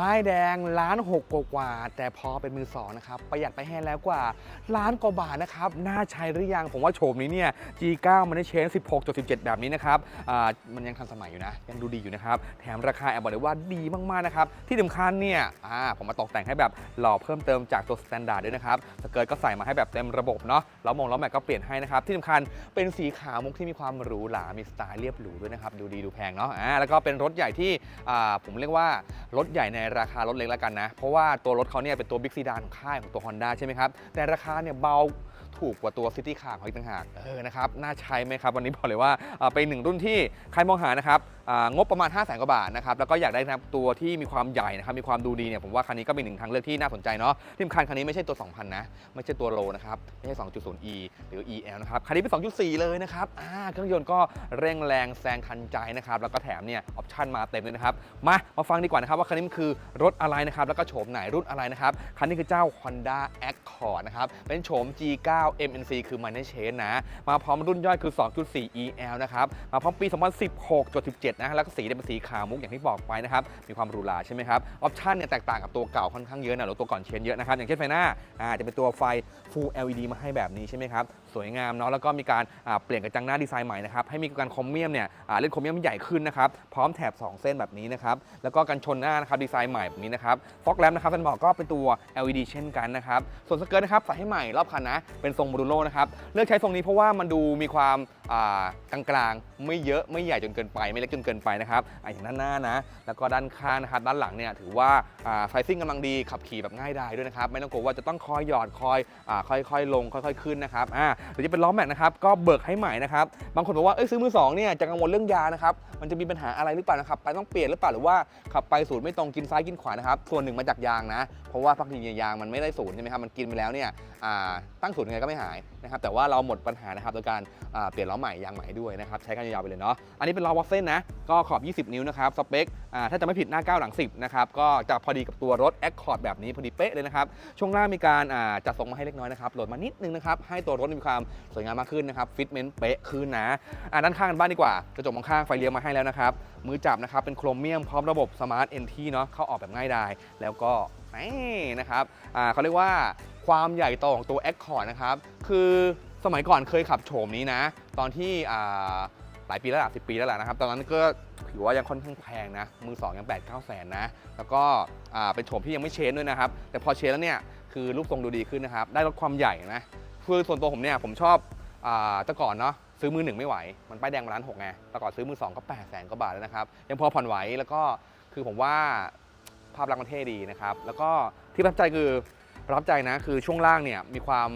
ป้ายแดงล้านหกกว่า แต่พอเป็นมือสองนะครับ ประหยัดไปให้แล้วกว่าล้านกว่าบาทนะครับ น่าใช้หรือยัง ผมว่าโฉมนี้เนี่ย G9 มันได้เชน 16.17 แบบนี้นะครับมันยังทันสมัยอยู่นะ ยังดูดีอยู่นะครับ แถมราคาแอบบอกเลยว่าดีมากๆนะครับ ที่สำคัญเนี่ยผมมาตกแต่งให้แบบหล่อเพิ่มเติมจากตัวสแตนดาร์ดด้วยนะครับสเกิร์ตก็ใส่มาให้แบบเต็มระบบเนาะล้อมงล้อแม็กก็เปลี่ยนให้นะครับที่สำคัญเป็นสีขาวมุกที่มีความหรูหรามีสไตล์เรียบหรูด้วยนะครับดูดีดูแพงเนาะแล้วก็เป็นรถใหญ่ที่ผมเรียกว่ารถใหญ่ในราคารถเล็กแล้วกันนะ เพราะว่าตัวรถเขาเนี่ยเป็นตัวบิ๊กซีดานของค่ายของตัว Honda ใช่ไหมครับ แต่ราคาเนี่ยเบา ถูกกว่าตัวซิตี้คาร์ของอีกต่างหากเออนะครับน่าใช้ไหมครับวันนี้บอกเลยว่าเป็นหนึ่งรุ่นที่ใครมองหานะครับงบประมาณ 5 0 0 0 0 0กว่าบาทนะครับแล้วก็อยากได้นะครับตัวที่มีความใหญ่นะครับมีความดูดีเนี่ยผมว่าคันนี้ก็เป็นหนึ่งทางเลือกที่น่าสนใจเนาะที่สำคัญคันนี้ไม่ใช่ตัว 2,000 นะ ไม่ใช่ตัวโลนะครับไม่ใช่ 2.0e หรือ EL นะครับคันนี้เป็น 2.4 เลยนะครับเครื่องยนต์ก็เร่งแรงแซงทันใจนะครับแล้วก็แถมเนี่ยออปชั่นมาเต็มเลยนะครับมามาฟังดีกว่านะครับว่าคันนี้มันคือรถอะไรนะครับแล้วก็โฉมไหนรุ่นอะไรนะครับคันนี้คือเจ้า Honda Accord นะครับ เป็นโฉม G9 MNC คือ Minor Change นะ มาพร้อมรุ่นย่อยคือ 2.4 EL นะครับ มาพร้อมปี 2016.17 นะ แล้วก็สีเป็นสีขาวมุกอย่างที่บอกไปนะครับ มีความหรูหราใช่ไหมครับ ออปชั่นเนี่ยแตกต่างกับตัวเก่าค่อนข้างเยอะนะหรือตัวก่อนเชนเยอะนะครับ อย่างเช่นไฟหน้าอ่าจะเป็นตัวไฟ Full LED มาให้แบบนี้ใช่ไหมครับ สวยงามเนาะ แล้วก็มีการอ่าเปลี่ยนกระจังหน้าดีไซน์ใหม่นะครับ ให้มีการคอมเมียมเนี่ยอ่าเล่นคอมเมียมใหญ่ขึ้นนะครับ พร้อมแถบ 2 เส้นแบบนี้นะครับ แล้วก็กันชนหน้านะครับดีไซน์ใหม่แบบนี้นะครับฟอกแลมนะครับท่านบอกก็เป็นตัว LED เช่นกันนะครับส่วนสเกิร์ตนะครับใส่ให้ใหม่รอบคันนะ เป็นทรงโมดูโลนะครับ เลือกใช้ทรงนี้เพราะว่ามันดูมีความกลางๆ ไม่เยอะไม่ใหญ่จนเกินไป ไม่เล็กจนเกินไปนะครับอะอย่างด้านหน้านะ แล้วก็ด้านข้างนะครับด้านหลังเนี่ยถือว่าไฟซิ่งกำลังดีขับขี่แบบง่ายดายด้วยนะครับ ไม่ต้องกลัวว่าจะต้องคอยหยอดคอยอค่อยๆ ลงค่อยๆขึ้นนะครับอ่าหรือจะเป็นล้อแม็กนะครับก็เบิกให้ใหม่นะครับบางคนบอกว่าเอ้ยซื้อมือสองเนี่ยจะกังวลเรื่องยานะครับมันจะมีปัญหาอะไรหรือเปล่านะครับไปต้องเปลี่ยนหรือเปล่าหรือว่าขับไปศูนย์ไม่ตรงกินซ้ายกินขวานะครับส่วนหนึ่งมาจากยางนะ เพราะว่าพักดียยางมันไม่ได้ศูนย์ใช่ไหมครับมันกินไปแล้วเนี่ยตั้งศูนย์ยังไงก็ไม่หายนะครับแต่ว่าเราหมดปัญหานะครับโดยการเปลี่ยนล้อใหม่ยางใหม่ด้วยนะครับใช้กันยาวๆไปเลยเนาะอันนี้เป็นล้อวอลเส้นนะก็ขอบ 20 นิ้วนะครับสเปคถ้าจะไม่ผิดหน้า 9 หลัง 10นะครับก็จะพอดีกับตัวรถ Accord แบบนี้พอดีเป๊ะเลยนะครับช่วงล่างมีการจัดทรงมาให้เล็กน้อยนะครับโหลดมานิดนึงนะครับให้ตัวรถมีความสวยงามมากขึ้นนะครับฟิตเมนต์เป๊ะขึ้นนะด้านข้างกันบ้างดีกว่ากระจกมองข้างไฟเลี้ยวมาให้แล้วนะครับมือจับนะครับเป็นโครเมียมพร้อมระบบสมาร์ทเอนทีเนาะเข้าออกแบบง่ายดายแล้วก็ นี่นะครับอ่าเขาเรียกว่าความใหญ่โตของตัว Accord นะครับ คือสมัยก่อนเคยขับโฉมนี้นะ ตอนที่อ่าหลายปีแล้วล่ะสิปีแล้วล่ะนะครับ ตอนนั้นก็ถือว่ายังค่อนข้างแพงนะ มือสองยัง8 9 0 0แสนนะ แล้วก็อ่าเป็นโฉมที่ยังไม่เชนด้วยนะครับ แต่พอเชนแล้วเนี่ยคือรูปทรงดูดีขึ้นนะครับ ได้ลดความใหญ่นะคือส่วนตัวผมเนี่ยผมชอบอ่าแต่ก่อนเนาะซื้อมือหนึ่งไม่ไหว มันป้ายแดงมาล้านหกไงแต่ก่อนซื้อมือสองก็8ปดแสนกว่าบาทแล้วนะครับ ยังพอผ่อนไหวแล้วก็คือผมว่าาพลักษณ์มันเท่ดีนะครับ แล้วก็ที่ประทับใจคือประทับใจนะคือช่วงล่างเนี่ยมีความ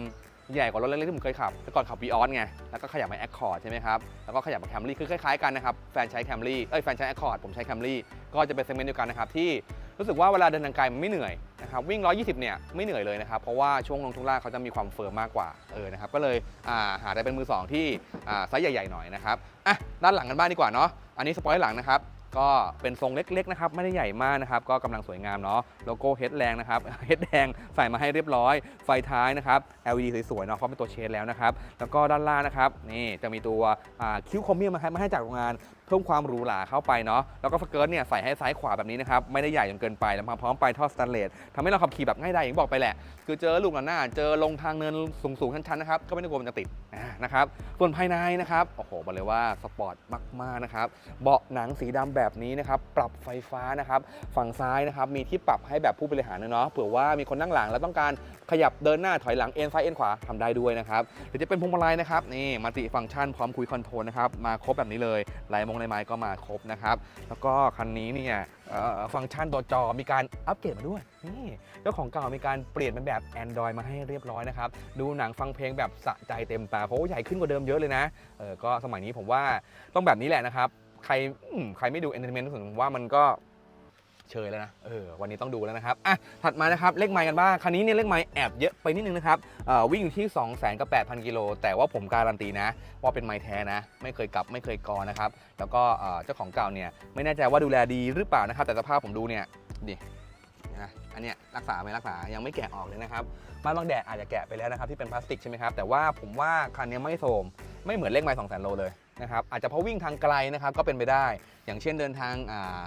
ใหญ่กว่ารถเล็กๆที่ผมเคยขับแต่ก่อนขับ v ีออสไง แล้วก็ขยับมา Accord ใช่ไหมครับ แล้วก็ขยับมา Camry คือคล้ายๆกันนะครับ แฟนใช้ Camry เอ้ยแฟนใช้ Accord ผมใช้ Camry ก็จะเป็นเซกเมนต์เดียวกันนะครับที่รู้สึกว่าเวลาเดินทางไกลมันไม่เหนื่อยนะครับวิ่ง 120 เนี่ยไม่เหนื่อยเลยนะครับ เพราะว่าช่วงลงช่วงล่างเขาจะมีความเฟิร์มมากกว่าเออนะครับก็เลยาหาได้เป็นมือ 2 ที่ไซส์ใหญ่ๆหน่อยนะครับอะด้านหลังกันบ้างดีกว่าเนาะอันนี้สปอยล์หลังนะครับ ก็เป็นทรงเล็กๆนะครับไม่ได้ใหญ่มากนะครับก็กำลังสวยงามเนาะโลโก้เฮดแรงนะครับเฮดแดงใส่มาให้เรียบร้อย ไฟท้ายนะครับ LED สวยๆเนาะเพราะเป็นตัวเชนแล้วนะครับแล้วก็ด้านล่างนะครับนี่จะมีตัวคิ้วคอมเมียมาให้มาให้จากโรงงาน เพิ่มความหรูหราเข้าไปเนาะแล้วก็สเกิร์ตเนี่ยใส่ให้ซ้ายขวาแบบนี้นะครับไม่ได้ใหญ่จนเกินไปแล้วมาพร้อมปลายท่อสแตนเลสทำให้เราขับขี่แบบง่ายดายอย่างบอกไปแหละ คือเจอลูกหน้าเจอลงทางเนินสูงๆชันๆนะครับก็ไม่ต้องกลัวมันจะติดนะครับส่วนภายในนะครับโอ้โหบอกเลยว่าสปอร์ตมากๆนะครับเบาะหนังสีดำแบบนี้นะครับปรับไฟฟ้านะครับฝั่งซ้ายนะครับมีที่ปรับให้แบบผู้บริหารนะเนาะเผื่อว่ามีคนนั่งหลังแล้วต้องการขยับเดินหน้าถอยหลังเอ็นซ้ายเอ็นขวาทำได้ด้วยนะครับหรือจะเป็นพวงมาลัยนะครับนี่มัลติฟังก์ชันพร้อมคุยคอนโทรลนะครับมาครบแบบนี้เลยลายมงลายไม้ก็มาครบนะครับ แล้วก็คันนี้เนี่ยฟังก์ชันตัวจอมีการอัปเกรดมาด้วยนี่เจ้าของเก่ามีการเปลี่ยนเป็นแบบ Android มาให้เรียบร้อยนะครับ ดูหนังฟังเพลงแบบสะใจเต็มตาเพราะว่าใหญ่ขึ้นกว่าเดิมเยอะเลยนะเออก็สมัยนี้ผมว่าต้องแบบนี้แหละนะครับ ใครใครไม่ดูเอนเตอร์เทนเมนต์ผมว่ามันก็ เชยแล้วนะเออวันนี้ต้องดูแล้วนะครับอะถัดมานะครับเลขไมล์กันบ้างคันนี้เนี่ยเลขไมล์แอบเยอะไปนิดนึงนะครับวิ่งอยู่ที่2 0 0 0 0กับ8,000กิโลแต่ว่าผมการันตีนะ ว่าเป็นไมล์แท้นะ ไม่เคยกลับไม่เคยกอนะครับแล้วก็เจ้าของเก่าเนี่ยไม่แน่ใจว่าดูแลดีหรือเปล่านะครับ แต่สภาพผมดูเนี่ยดินะอันเนี้ยรักษาไหมรักษายังไม่แกะออกเลยนะครับบ้านบางแดดอาจจะแกะไปแล้วนะครับที่เป็นพลาสติกใช่ไหมครับแต่ว่าผมว่าคันนี้ไม่โทรมไม่เหมือนเลขไมล์2 0 0 0 0โลเลยนะครับอาจจะเพราะวิ่งทางไกลนะครับก็เป็นไปได้ อย่างเช่นเดินทางอ่า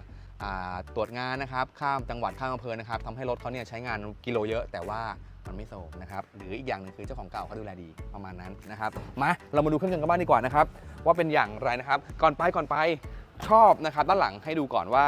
ตรวจงานนะครับข้ามจังหวัดข้ามอำเภอนะครับทำให้รถเขาเนี่ยใช้งานกิโลเยอะ แต่ว่ามันไม่โสมนะครับหรืออีกอย่างหนึงคือเจ้าของเก่าเขาดูแลดีประมาณนั้นนะครับมาเรามาดูเครื่องยนต์กันบ้างดีกว่านะครับว่าเป็นอย่างไรนะครับ ก่อนไปก่อนไปชอบนะครับด้านหลังให้ดูก่อนว่า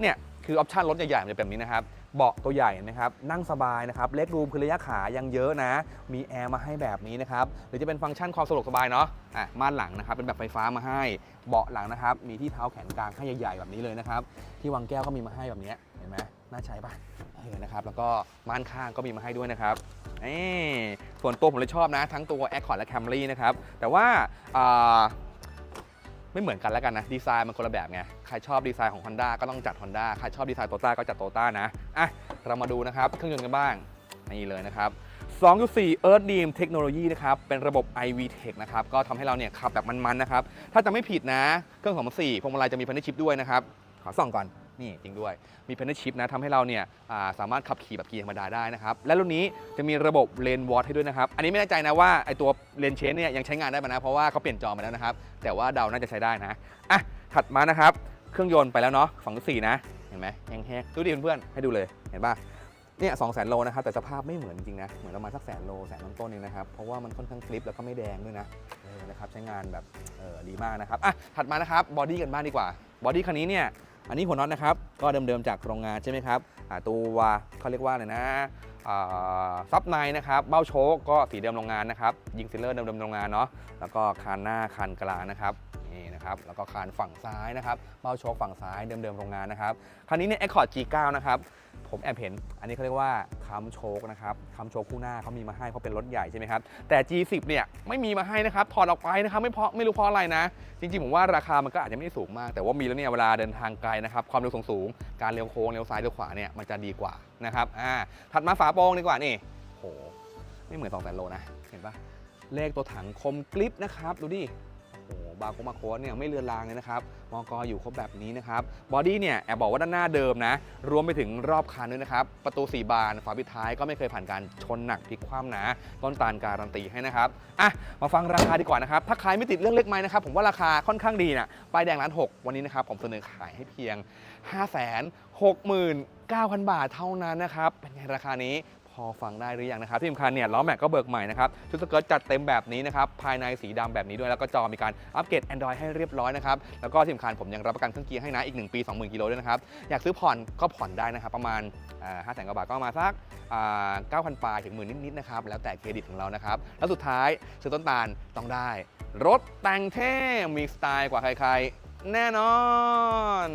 เนี่ย คือออปชันรถใหญ่ๆมันจะเป็นแบบนี้นะครับ เบาะตัวใหญ่นะครับ นั่งสบายนะครับ เล็กรูมคือระยะขายังเยอะนะ มีแอร์มาให้แบบนี้นะครับ หรือจะเป็นฟังก์ชันความสะดวกสบายเนาะ อะ ม่านหลังนะครับ เป็นแบบไฟฟ้ามาให้ เบาะหลังนะครับ มีที่เท้าแขนกลางให้ใหญ่ๆแบบนี้เลยนะครับ ที่วางแก้วก็มีมาให้แบบนี้ เห็นไหมน่าใช้ปะเออ นะครับ แล้วก็ม่านข้างก็มีมาให้ด้วยนะครับนี่ส่วนตัวผมเลยชอบนะ ทั้งตัว Accord และ Camry นะครับ แต่ว่าอ่า ไม่เหมือนกันแล้วกันนะดีไซน์มันคนละแบบไงใครชอบดีไซน์ของ Honda ก็ต้องจัด Honda ใครชอบดีไซน์โตต้าก็จัดโตต้านะอะเรามาดูนะครับเครื่องยนต์กันบ้างนี่เลยนะครับ2.4 Earth Beam Technology นะครับ เป็นระบบ iV Tech นะครับ ก็ทำให้เราเนี่ยขับแบบมันๆนะครับ ถ้าจะไม่ผิดนะ เครื่องของ4พวงมาลัยจะมีพันธชิปด้วยนะครับ ขอส่องก่อน นี่จริงด้วย มีเพนชิปนะทำให้เราเนี่ยาสามารถขับขี่แบบเกียร์ธรรมดาได้นะครับ และรุ่นนี้จะมีระบบเลนวอทให้ด้วยนะครับ อันนี้ไม่แน่ใจนะว่าไอตัวเลนเชนเนี่ยยังใช้งานได้ไหมนะ เพราะว่าเขาเปลี่ยนจอมาแล้วนะครับ แต่ว่าเดาน่าจะใช้ได้นะ อะ ถัดมานะครับ เครื่องยนต์ไปแล้วเนาะสองสี่นะ เห็นไหมแห้งๆดูดิเพื่อนๆให้ดูเลย เห็นป่ะเนี่ยสองแสนโลนะครับ แต่สภาพไม่เหมือนจริงนะ เหมือนประมาณสักแสนโลแสนต้นๆเองนะครับ เพราะว่ามันค่อนข้างกริปแล้วก็ไม่แดงด้วยนะนะครับ ใช้งานแบบดีมากนะครับ อะ ถัดมานะครับ บอดี้กันบ้างดีกว่า บอดี้คันนี้เนี่ยอันนี้หัวน็อตนะครับ ก็เดิมๆจากโรงงานใช่ไหมครับตัวเขาเรียกว่าอะไรนะซับในนะครับ เบ้าโชกก็สีเดิมโรงงานนะครับ ยิงซิลเลอร์เดิมๆโรงงานเนาะ แล้วก็คานหน้าคานกลางนะครับนี่นะครับแล้วก็คานฝั่งซ้ายนะครับ เบ้าโชกฝั่งซ้ายเดิมๆโรงงานนะครับคันนี้เนี่ยแอคคอร์ด G9 นะครับ ผมแอบเห็น อันนี้เขาเรียกว่าคัมโชคนะครับคัมโชคคู่หน้าเขามีมาให้เพราะเป็นรถใหญ่ใช่ไหมครับ แต่ G10 เนี่ยไม่มีมาให้นะครับ ถอดออกไปนะครับ ไม่เพราะไม่รู้เพราะอะไรนะ จริงๆ ผมว่าราคามันก็อาจจะไม่ได้สูงมาก แต่ว่ามีแล้วเนี่ยเวลาเดินทางไกลนะครับ ความเร็วสูงๆการเลี้ยวโค้งเลี้ยวซ้ายเลี้ยวขวาเนี่ยมันจะดีกว่านะครับอ่าถัดมาฝาโปรงดีกว่านี่โหไม่เหมือน2แสนโลนะเห็นปะเลขตัวถังคมกริปนะครับดูดิ บาโกมาโค้ดเนี่ยไม่เลือนลางเลยนะครับมอกออยู่ครบแบบนี้นะครับบอดี้เนี่ยแอบบอกว่าด้านหน้าเดิมนะ รวมไปถึงรอบคันด้วยนะครับ ประตู 4 บานฝาปิดท้ายก็ไม่เคยผ่านการชนหนักพลิกคว่ำนะ ต้นตาลการันตีให้นะครับอะมาฟังราคาดีกว่านะครับ ถ้าใครไม่ติดเรื่องเล็กไหมนะครับ ผมว่าราคาค่อนข้างดีนะป้ายแดงล้านหกวันนี้นะครับผมเสนอขายให้เพียง 5 6 9 0 0 0 บาทเท่านั้นนะครับเป็นไงราคานี้ อฟังได้หรือยังนะครับที่สำคัญเนี่ยล้อแม็กก็เบิกใหม่นะครับชุดสเกิร์ตจัดเต็มแบบนี้นะครับภายในสีดำแบบนี้ด้วยแล้วก็จอมีการอัปเกรด Android ให้เรียบร้อยนะครับแล้วก็ที่สำคัญผมยังรับประกันเครื่องเกียร์ให้นะอีก 1 ปี 20,000กิโลด้วยนะครับอยากซื้อผ่อนก็ผ่อนได้นะครับประมาณห้าแสนกว่าบาทก็มาสักเก้าพันปลายถึงหมื่นนิดๆนะครับแล้วแต่เครดิตของเรานะครับแล้วสุดท้ายซื้อต้นตาลต้องได้ รถแต่งเท่มีสไตล์กว่าใครๆ แน่นอน